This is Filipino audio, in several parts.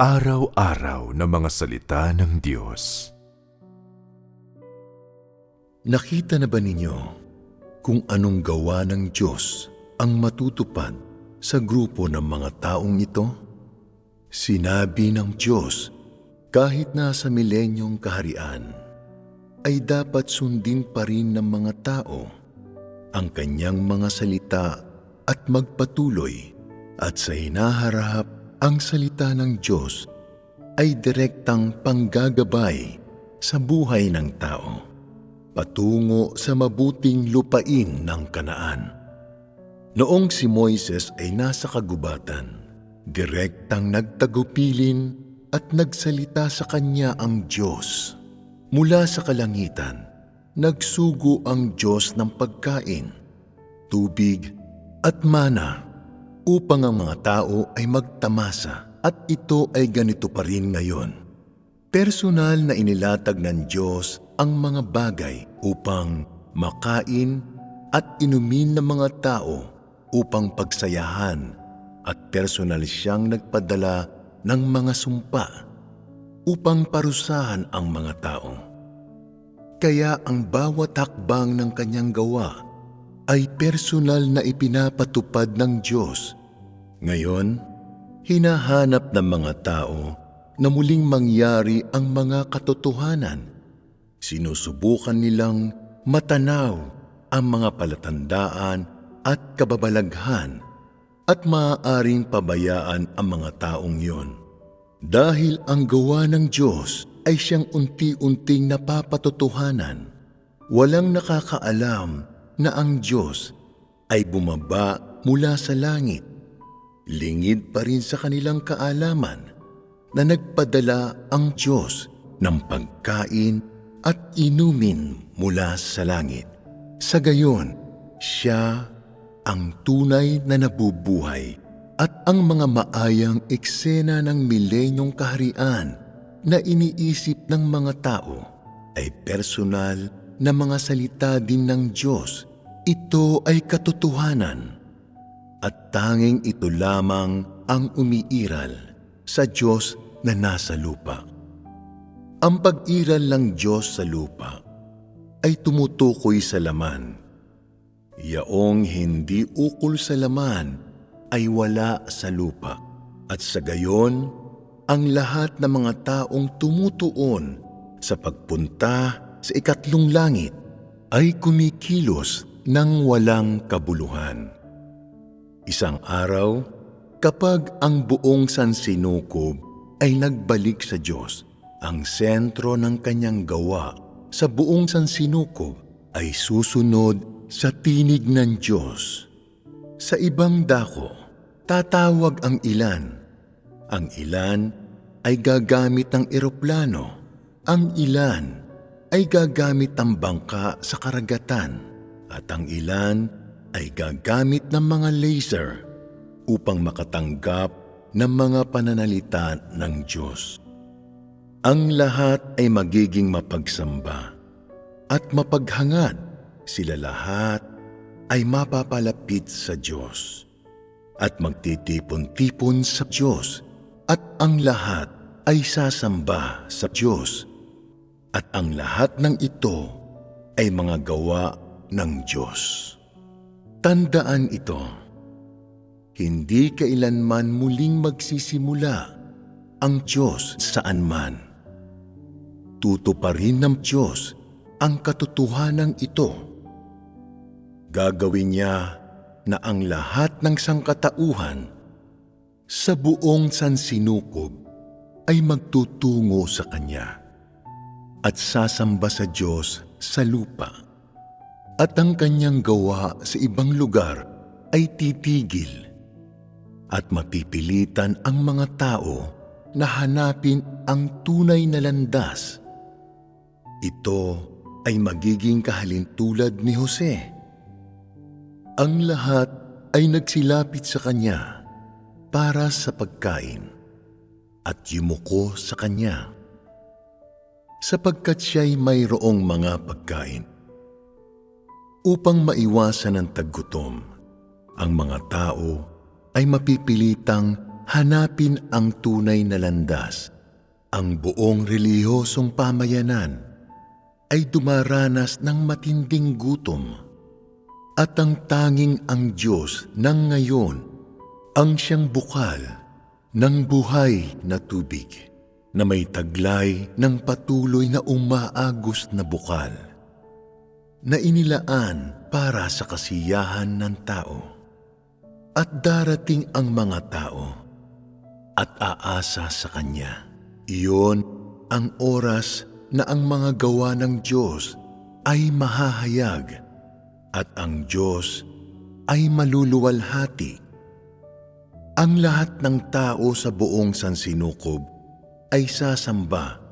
Araw-araw na mga salita ng Diyos. Nakita na ba ninyo kung anong gawa ng Diyos ang matutupad sa grupo ng mga taong ito? Sinabi ng Diyos, kahit nasa milenyong kaharian, ay dapat sundin pa rin ng mga tao ang kanyang mga salita at magpatuloy at sa hinaharap ang salita ng Diyos ay direktang panggagabay sa buhay ng tao patungo sa mabuting lupain ng kanaan. Noong si Moises ay nasa kagubatan, direktang nagtagupilin at nagsalita sa kanya ang Diyos. Mula sa kalangitan, nagsugo ang Diyos ng pagkain, tubig at mana upang ang mga tao ay magtamasa at ito ay ganito pa rin ngayon. Personal na inilatag ng Diyos ang mga bagay upang makain at inumin ng mga tao upang pagsayahan at personal siyang nagpadala ng mga sumpa upang parusahan ang mga tao. Kaya ang bawat hakbang ng kanyang gawa ay personal na ipinapatupad ng Diyos. Ngayon, hinahanap ng mga tao na muling mangyari ang mga katotohanan. Sinusubukan nilang matanaw ang mga palatandaan at kababalaghan at maaaring pabayaan ang mga taong yon. Dahil ang gawa ng Diyos ay siyang unti-unting napapatotohanan, walang nakakaalam na ang Diyos ay bumaba mula sa langit. Lingid pa rin sa kanilang kaalaman na nagpadala ang Diyos ng pagkain at inumin mula sa langit. Sa gayon, siya ang tunay na nabubuhay at ang mga maayang eksena ng milenyong kaharian na iniisip ng mga tao ay personal na mga salita din ng Diyos ito ay katotohanan at tanging ito lamang ang umiiral sa Diyos na nasa lupa. Ang pag-iral ng Diyos sa lupa ay tumutukoy sa laman. Yaong hindi ukol sa laman ay wala sa lupa at sa gayon ang lahat ng mga taong tumutuon sa pagpunta sa ikatlong langit ay kumikilos ng walang kabuluhan. Isang araw, kapag ang buong sansinukob ay nagbalik sa Diyos, ang sentro ng kanyang gawa sa buong sansinukob ay susunod sa tinig ng Diyos. Sa ibang dako, tatawag ang ilan. Ang ilan ay gagamit ng eroplano. Ang ilan ay gagamit ng bangka sa karagatan at ang ilan ay gagamit ng mga laser upang makatanggap ng mga pananalita ng Diyos. Ang lahat ay magiging mapagsamba at mapaghangad sila lahat ay mapapalapit sa Diyos at magtitipon-tipon sa Diyos at ang lahat ay sasamba sa Diyos at ang lahat ng ito ay mga gawa ng Diyos. Tandaan ito, hindi kailanman muling magsisimula ang Diyos saan man. Tutuparin ng Diyos ang katotohanan ito. Gagawin niya na ang lahat ng sangkatauhan sa buong sansinukob ay magtutungo sa Kanya at sasamba sa Diyos sa lupa at ang kanyang gawa sa ibang lugar ay titigil at mapipilitan ang mga tao na hanapin ang tunay na landas. Ito ay magiging kahalintulad ni Jose. Ang lahat ay nagsilapit sa kanya para sa pagkain at yumuko sa kanya sapagkat siya'y mayroong mga pagkain. Upang maiwasan ang taggutom, ang mga tao ay mapipilitang hanapin ang tunay na landas. Ang buong relihiyosong pamayanan ay dumaranas ng matinding gutom. At ang tanging ang Diyos ng ngayon ang siyang bukal ng buhay na tubig na may taglay ng patuloy na umaagos na bukal na inilaan para sa kasiyahan ng tao. At darating ang mga tao at aasa sa Kanya. Iyon ang oras na ang mga gawa ng Diyos ay mahahayag at ang Diyos ay maluluwalhati. Ang lahat ng tao sa buong sansinukob ay sasamba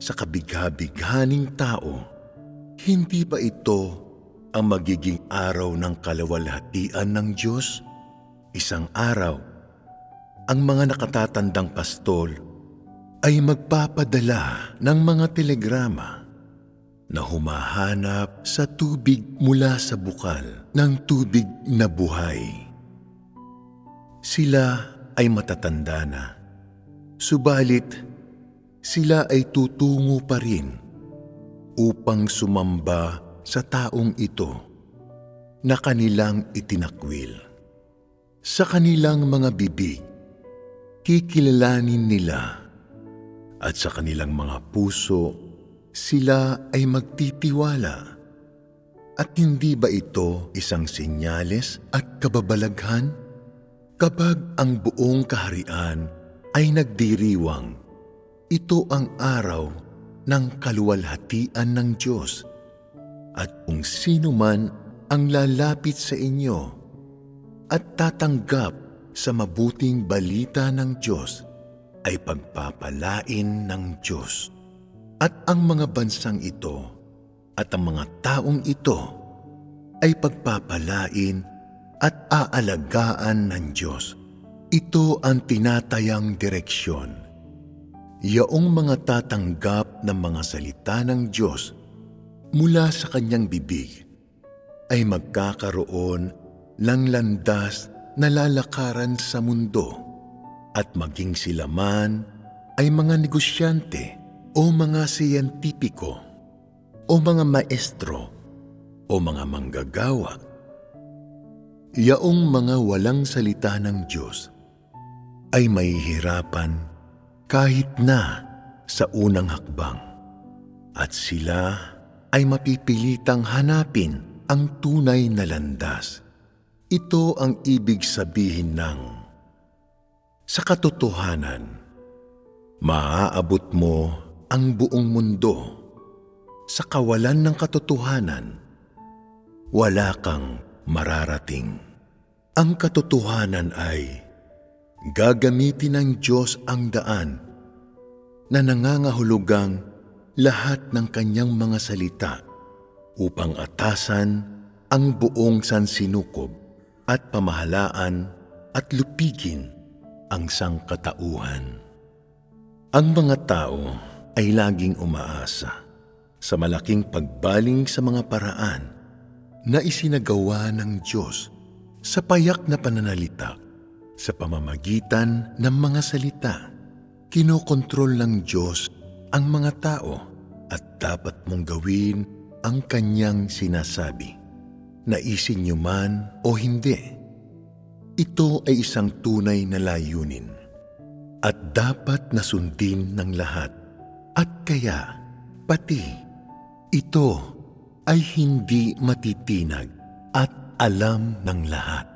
sa kabigha-bighaning tao. Hindi ba ito ang magiging araw ng kalawalhatian ng Diyos? Isang araw, ang mga nakatatandang pastol ay magpapadala ng mga telegrama na humahanap sa tubig mula sa bukal ng tubig na buhay. Sila ay matatanda na, subalit sila ay tutungo pa rin upang sumamba sa taong ito na kanilang itinakwil. Sa kanilang mga bibig, kikilalanin nila at sa kanilang mga puso, sila ay magtitiwala. At hindi ba ito isang senyales at kababalaghan? Kapag ang buong kaharian ay nagdiriwang, ito ang araw ng kaluwalhatian ng Diyos. At kung sino man ang lalapit sa inyo at tatanggap sa mabuting balita ng Diyos, ay pagpapalain ng Diyos. At ang mga bansang ito at ang mga taong ito ay pagpapalain at aalagaan ng Diyos. Ito ang tinatayang direksyon. Yaong mga tatanggap ng mga salita ng Diyos mula sa kanyang bibig ay magkakaroon ng landas na lalakaran sa mundo at maging sila man ay mga negosyante o mga siyentipiko o mga maestro o mga manggagawa. Yaong mga walang salita ng Diyos ay mahihirapan kahit na sa unang hakbang at sila ay mapipilitang hanapin ang tunay na landas. Ito ang ibig sabihin ng sa katotohanan, maaabot mo ang buong mundo. Sa kawalan ng katotohanan, wala kang mararating. Ang katotohanan ay gagamitin ng Diyos ang daan na nangangahulugang lahat ng kanyang mga salita upang atasan ang buong sansinukob at pamahalaan at lupigin ang sangkatauhan. Ang mga tao ay laging umaasa sa malaking pagbaling sa mga paraan na isinagawa ng Diyos sa payak na pananalita sa pamamagitan ng mga salita. Kinokontrol ng Diyos ang mga tao at dapat mong gawin ang kanyang sinasabi. Naisin niyo man o hindi, ito ay isang tunay na layunin at dapat nasundin ng lahat. At kaya, pati, ito ay hindi matitinag at alam ng lahat.